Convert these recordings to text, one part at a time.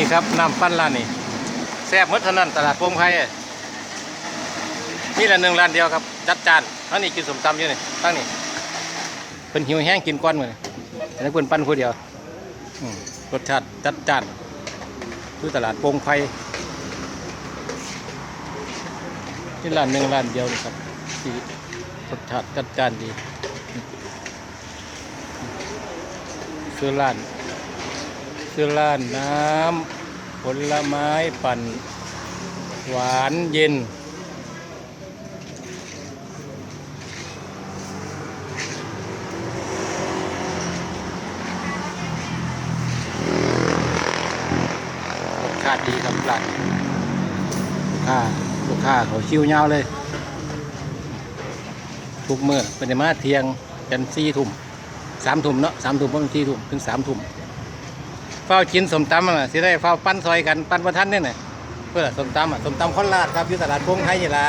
นี่ครับน้ำปั้นร้านนี่แซ่บมดเท่านั้นตลาดโป่งไผ่นี่ละหนึ่งร้านเดียวครับ จัดจานอันนี้กินสมตำอยู่นี่ตั้งนี่เป็นหิวแห้งกินก้อนเลยอันนี้เพิ่นปั้นผู้เดียวรสชาติจัดจานที่ตลาดโป่งไผ่นี่ร้านหนึ่งร้านเดียวนี่ครับที่รสชาติจัดจานดีคือร้าน คือร้านน้ำผลไม้ปั่น หวานเย็น รสชาติดีครับร้านลูกค้าลูกค้าเขาชิวยาวเลย ทุกเมื่อเป็นมาเทียงจันสี่ทุ่มสามทุ่มเนาะสามทุ่มเพราะมันสี่ทุ่มถึงสามทุ่ม เฝ้ากินสมตำอะสิได้เฝ้าปั้นซอยกันปั้นประทันเนี่ยน่ะเพื่อสมตำอะสมตำข้นลาดครับอยู่ตลาดพงไทยนี่ละ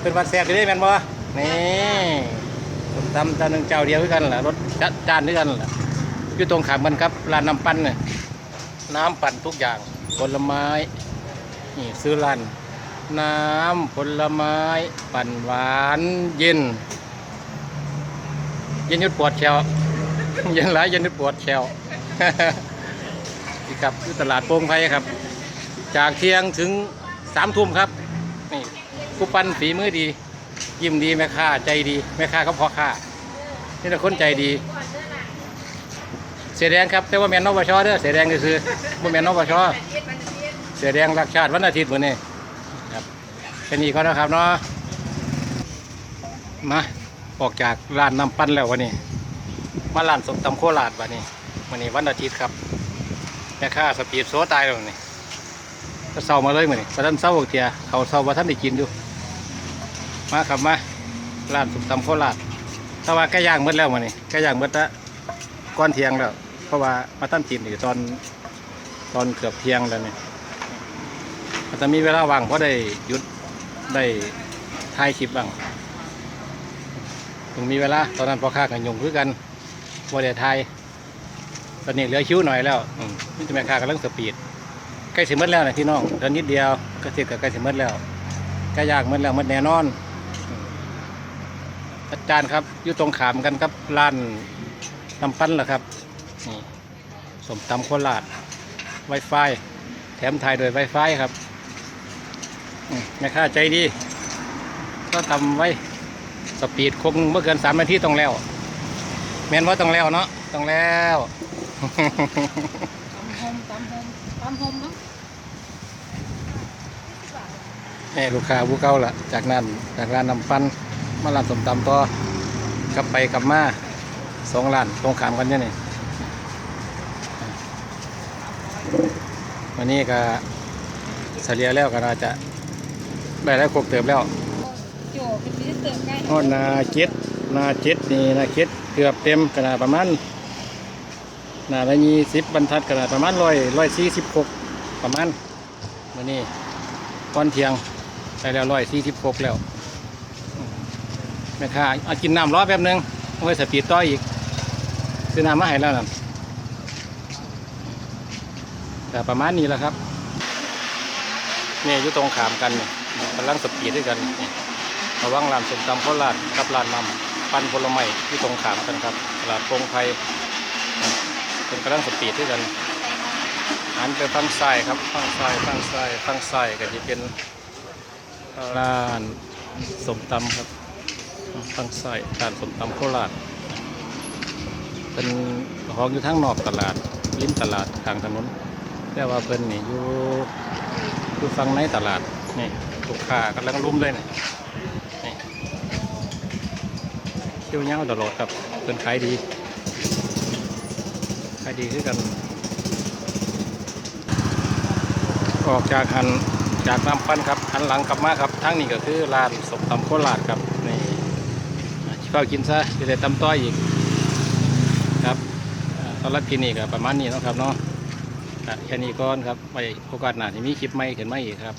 เป็นวันแซ่บอยู่ได้แม่นบ่นี่สมตำเจ้าหนึ่งเจ้าเดียวด้วยกันล่ะรสจานด้วยกันล่ะอยู่ตรงขามกันครับร้านน้ำปั้นเนี่ยน้ำปั่นทุกอย่างผลไม้นี่ซื้อร้านน้ำผลไม้ปั่นหวานเย็น เย็นยุดปวดแขวเย็นหลายเย็นยุดปวดแขว นี่ครับที่ตลาดโป่งไผ่ครับ จากเที่ยงถึงสามทุ่มครับนี่ผู้ปั้นฝีมือดี ยิ้มดีแม่ค้าใจดีแม่ค้าก็พอค้านี่แต่คนใจดี เสียแดงครับ แต่ว่าแมนนปชเด้อเสียแดงก็คือบ่แมนนปชอเสียแดงรักชาติวันอาทิตย์มื้อนี้ครับแค่นี้ก็นะครับเนาะมาออกจากร้านน้ำปั้นแล้ววันนี้ มาร้านสมตำโคราชวันนี้วันนี้วันอาทิตย์ครับ แม่ค้าสปีดโซตายแล้วนี่ก็เศร้ามาเลยมือนี้ประทันเศร้าเทียเขาเศร้าว่าท่านได้กินอยู่ มาครับมาร้านสมตำโคราชถ้าว่าใกล้ย่างหมดแล้วมือนี้ใกล้ย่างหมดละก่อนเทียงแล้ว เพราะว่ามาท่านกินอยู่ตอนตอนเกือบเทียงแล้วนี่อาจจะมีเวลาว่างเพราะได้หยุดได้ถ่ายคลิปบ้างถึงมีเวลาตอนนั้นพอค้ากันยุงคือกันบริไทย ตอนนี้เหลือคิ้วหน่อยแล้วนี่จะแม่ค้ากำลังสปีดใกล้สิมดแล้วนะพี่น้องเดินนิดเดียวก็เทียบกับใกล้สิมดแล้วใกล้ยากมดแล้วมดแน่นอนอาจารย์ครับอยู่ตรงขามกันครับร้านน้ำปั้นเหรอครับสมตำโคราชไวไฟแถมถ่ายโดยไวไฟครับแม่ค้าใจดี ก็ทำไว้สปีดคงเมื่อเกินสามนาทีต้องแล้ว แม่นว่าต้องแล้วเนาะต้องแล้วำโฮมตำโฮมตำโฮมเนาะแม่ลูกค้าผู้เก่าละจากนั้นจากร้านน้ำปั้นมาร้านสมตำต่อกลับไปกลับมาสองร้านตรงขามกันเนี่ยนี่วันนี้ก็เฉลี่ยแล้วก็น่าจะได้แล้วครบเติมแล้วโจเป็นที่เติมใกล้ฮอดนาเจ็ดนาเจ็ดนี่นาเจ็ดเกือบเต็มขนาดประมาณ นาละยี่สิบบรรทัดขนาดประมาณร้อยร้อยสี่สิบหกประมาณวันนี้ก้อนเทียงใส่แล้วร้อยสี่สิบหกแล้วแม่ค้าเอากินน้ำร้อนแป๊บหนึงเอาไว้สปีดต่ออีกซื้อน้ำมาให้แล้วนั่นแต่ประมาณนี้แหละครับนี่อยู่ตรงขามกันเนี่กำลังสปีดด้วยกันระว่างร้านสมตำโคราชกับร้านนำปันผลไม้ที่ตรงขามกันครับตลาดโปงไพ เป็นกระดังสปีดด้วยกันหันไปฝั่งซ้ครับฝั่งซ้ายฝั่งซ้ายฝั่งซ้ก็จะเป็นร้านสมตำครับฝั่งซ้ร้านสมตำโคราชเป็นห้องอยู่ทางนอกตลาดริมตลาดทางถนนแต่ว่าเพิ่นนี่อยู่อยู่ฝั่งในตลาดนี่ลูกค้ากำลังรุมเลยนี่เที่ยวเงาตลอดครับเป็นขายดี ขายดีคือกัน ออกจากหันจากน้ำปั้นครับหันหลังกลับมาครับทั้งนี้ก็คือร้านสมตำโคราชครับนี่เข้ากินซะจะได้ตำต้อยอีกครับเอ่อสำหรับคลิปนี้ก็ประมาณนี้นะครับเนาะอะแค่นี้ก่อนครับไปโอกาสหน้าที่มีคลิปใหม่ขึ้นมาอีกครับ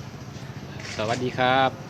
สวัสดีครับ